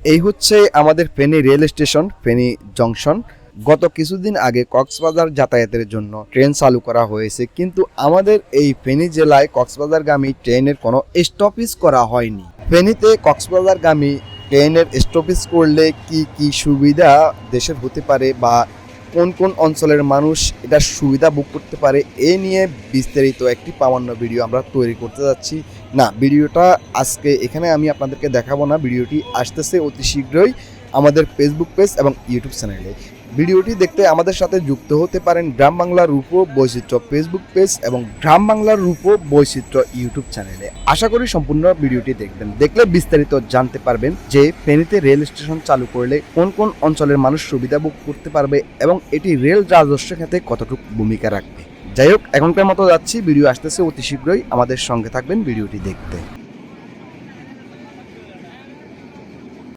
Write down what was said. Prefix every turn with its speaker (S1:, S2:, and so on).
S1: এই হচ্ছে আমাদের Feni rail station, Feni junction. গত কিছুদিন আগে কক্সবাজার যাতায়াতের জন্য ট্রেন চালু করা হয়েছে, কিন্তু আমাদের এই ফেনী জেলায় কক্সবাজারগামী ট্রেনের কোনো স্টপেজ করা হয়নি। ফেনীতে কক্সবাজারগামী ট্রেনের স্টপেজ করলে কি কি সুবিধা দেশের হতে পারে বা কোন কোন অঞ্চলের মানুষ এটা সুবিধা বুক করতে পারে, এ নিয়ে বিস্তারিত একটি প্রামাণ্য ভিডিও আমরা তৈরি করতে যাচ্ছি। না, ভিডিওটা আজকে এখানে আমি আপনাদেরকে দেখাবো না, ভিডিওটি আসতেছে অতি শীঘ্রই। আমাদের ফেসবুক পেজ এবং ইউটিউব চ্যানেলে ভিডিওটি দেখতে আমাদের সাথে যুক্ত হতে পারেন গ্রাম বাংলার রূপ বৈচিত্র্য ফেসবুক পেজ এবং গ্রাম বাংলার রূপ বৈচিত্র্য ইউটিউব চ্যানেলে আশা করি সম্পূর্ণ ভিডিওটি দেখবেন। দেখলে বিস্তারিত জানতে পারবেন যে ফেনীতে রেল স্টেশন চালু করলে কোন কোন অঞ্চলের মানুষ সুবিধা ভোগ করতে পারবে এবং এটি রেল রাজস্ব খাতে কতটুকু ভূমিকা রাখবে। যাই হোক, এখনকার মতো যাচ্ছি। ভিডিও আসতেছে অতি শীঘ্রই। আমাদের সঙ্গে থাকবেন ভিডিওটি দেখতে।